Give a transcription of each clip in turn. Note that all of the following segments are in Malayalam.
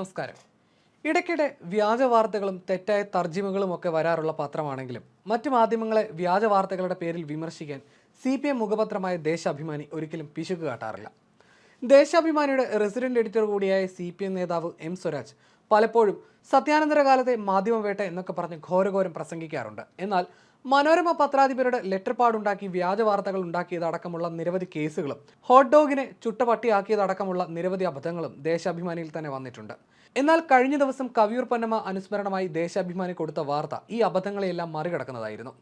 നമസ്കാരം. ഇടയ്ക്കിടെ വ്യാജ വാർത്തകളും തെറ്റായ തർജിമകളും ഒക്കെ വരാറുള്ള പത്രമാണെങ്കിലും മറ്റു മാധ്യമങ്ങളെ വ്യാജ വാർത്തകളുടെ പേരിൽ വിമർശിക്കാൻ സി പി എം മുഖപത്രമായ ദേശാഭിമാനി ഒരിക്കലും പിശുക്ക് കാട്ടാറില്ല. ദേശാഭിമാനിയുടെ റെസിഡന്റ് എഡിറ്റർ കൂടിയായ സി പി എം നേതാവ് എം സ്വരാജ് പലപ്പോഴും സത്യാനന്തര കാലത്തെ മാധ്യമവേട്ട എന്നൊക്കെ പറഞ്ഞ് ഘോരഘോരം പ്രസംഗിക്കാറുണ്ട്. എന്നാൽ മനോരമ പത്രാധിപരുടെ ലെറ്റർ പാടുണ്ടാക്കി വ്യാജ വാർത്തകൾ ഉണ്ടാക്കിയതടക്കമുള്ള നിരവധി കേസുകളും ഹോട്ട് ഡോഗിനെ ചുട്ടപട്ടിയാക്കിയതടക്കമുള്ള നിരവധി അബദ്ധങ്ങളും ദേശാഭിമാനിയിൽ തന്നെ വന്നിട്ടുണ്ട്. എന്നാൽ കഴിഞ്ഞ ദിവസം കവിയൂർ പൊന്നമ്മ അനുസ്മരണമായി ദേശാഭിമാനി കൊടുത്ത വാർത്ത ഈ അബദ്ധങ്ങളെയെല്ലാം മറികടക്കുന്നതായിരുന്നു.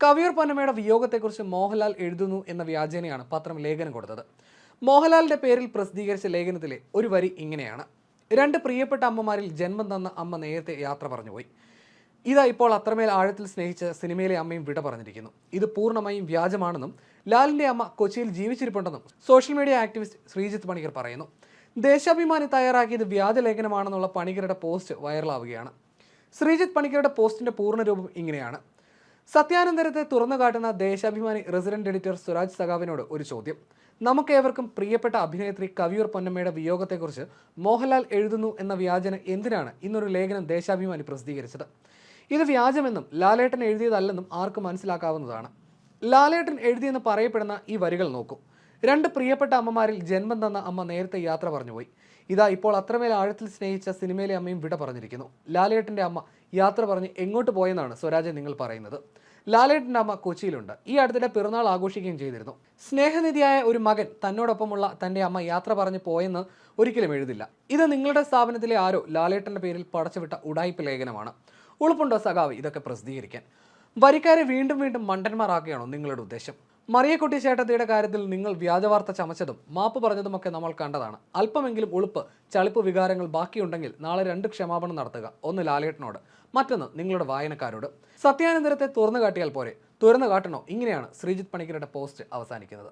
കവിയൂർ പൊന്നമ്മയുടെ വിയോഗത്തെക്കുറിച്ച് മോഹൻലാൽ എഴുതുന്നു എന്ന വ്യാജേനയാണ് പത്രം ലേഖനം കൊടുത്തത്. മോഹൻലാലിന്റെ പേരിൽ പ്രസിദ്ധീകരിച്ച ലേഖനത്തിലെ ഒരു വരി ഇങ്ങനെയാണ്. രണ്ട് പ്രിയപ്പെട്ട അമ്മമാരിൽ ജന്മം തന്ന അമ്മ നേരത്തെ യാത്ര പറഞ്ഞുപോയി ഇതാ ഇപ്പോൾ അത്രമേൽ ആഴത്തിൽ സ്നേഹിച്ച സിനിമയിലെ അമ്മയും വിട പറഞ്ഞിരിക്കുന്നു. ഇത് പൂർണമായും വ്യാജമാണെന്നും ലാലിന്റെ അമ്മ കൊച്ചിയിൽ ജീവിച്ചിരിപ്പുണ്ടെന്നും social media activist Sreejith Panicker പറയുന്നു. ദേശാഭിമാനി തയ്യാറാക്കിയത് വ്യാജ ലേഖനമാണെന്നുള്ള പണിക്കരുടെ പോസ്റ്റ് വൈറലാവുകയാണ്. ശ്രീജിത്ത് പണിക്കരുടെ പോസ്റ്റിന്റെ പൂർണരൂപം ഇങ്ങനെയാണ്. സത്യാനന്തരത്തെ തുറന്നു കാട്ടുന്ന ദേശാഭിമാനി റെസിഡന്റ് എഡിറ്റർ സുരാജ് സഖാവിനോട് ഒരു ചോദ്യം. നമുക്കേവർക്കും പ്രിയപ്പെട്ട അഭിനേത്രി കവിയൂർ പൊന്നമ്മയുടെ വിയോഗത്തെക്കുറിച്ച് മോഹൻലാൽ എഴുതുന്നു എന്ന വ്യാജന എന്തിനാണ് ഇന്നൊരു ലേഖനം ദേശാഭിമാനി പ്രസിദ്ധീകരിച്ചത്? ഇത് വ്യാജമെന്നും ലാലേട്ടൻ എഴുതിയതല്ലെന്നും ആർക്കും മനസ്സിലാക്കാവുന്നതാണ്. ലാലേട്ടൻ എഴുതിയെന്ന് പറയപ്പെടുന്ന ഈ വരികൾ നോക്കൂ. രണ്ട് പ്രിയപ്പെട്ട അമ്മമാരിൽ ജന്മം തന്ന അമ്മ നേരത്തെ യാത്ര പറഞ്ഞുപോയി. ഇതാ ഇപ്പോൾ അത്രമേൽ ആഴത്തിൽ സ്നേഹിച്ച സിനിമയിലെ അമ്മയും വിട പറഞ്ഞിരിക്കുന്നു. ലാലേട്ടന്റെ അമ്മ യാത്ര പറഞ്ഞ് എങ്ങോട്ട് പോയെന്നാണ് സ്വരാജ് നിങ്ങൾ പറയുന്നത്. ലാലേട്ടന്റെ അമ്മ കൊച്ചിയിലുണ്ട്. ഈ അടുത്തിടെ പിറന്നാൾ ആഘോഷിക്കുകയും ചെയ്തിരുന്നു. സ്നേഹനിധിയായ ഒരു മകൻ തന്നോടൊപ്പമുള്ള തന്റെ അമ്മ യാത്ര പറഞ്ഞ് പോയെന്ന് ഒരിക്കലും എഴുതില്ല. ഇത് നിങ്ങളുടെ സ്ഥാപനത്തിലെ ആരോ ലാലേട്ടന്റെ പേരിൽ പടച്ചുവിട്ട ഉടായ്പ ലേഖനമാണ്. ഉളുപ്പുണ്ടോ സഖാവ്? ഇതൊക്കെ പ്രസിദ്ധീകരിക്കാൻ. വരിക്കാരെ വീണ്ടും വീണ്ടും മണ്ടന്മാരാക്കുകയാണോ നിങ്ങളുടെ ഉദ്ദേശം? മറിയക്കുട്ടി ചേട്ടത്തിയുടെ കാര്യത്തിൽ നിങ്ങൾ വ്യാജവാർത്ത ചമച്ചതും മാപ്പ് പറഞ്ഞതുമൊക്കെ നമ്മൾ കണ്ടതാണ്. അല്പമെങ്കിലും ഉളുപ്പ് ചളിപ്പ് വികാരങ്ങൾ ബാക്കിയുണ്ടെങ്കിൽ നാളെ രണ്ട് ക്ഷമാപണം നടത്തുക. ഒന്ന് ലാലേട്ടനോട് മറ്റൊന്ന് നിങ്ങളുടെ വായനക്കാരോട്. സത്യാനന്തരത്തെ തുറന്നു കാട്ടിയാൽ പോരെ. തുറന്നു കാട്ടണോ? ഇങ്ങനെയാണ് ശ്രീജിത്ത് പണിക്കരുടെ പോസ്റ്റ് അവസാനിക്കുന്നത്.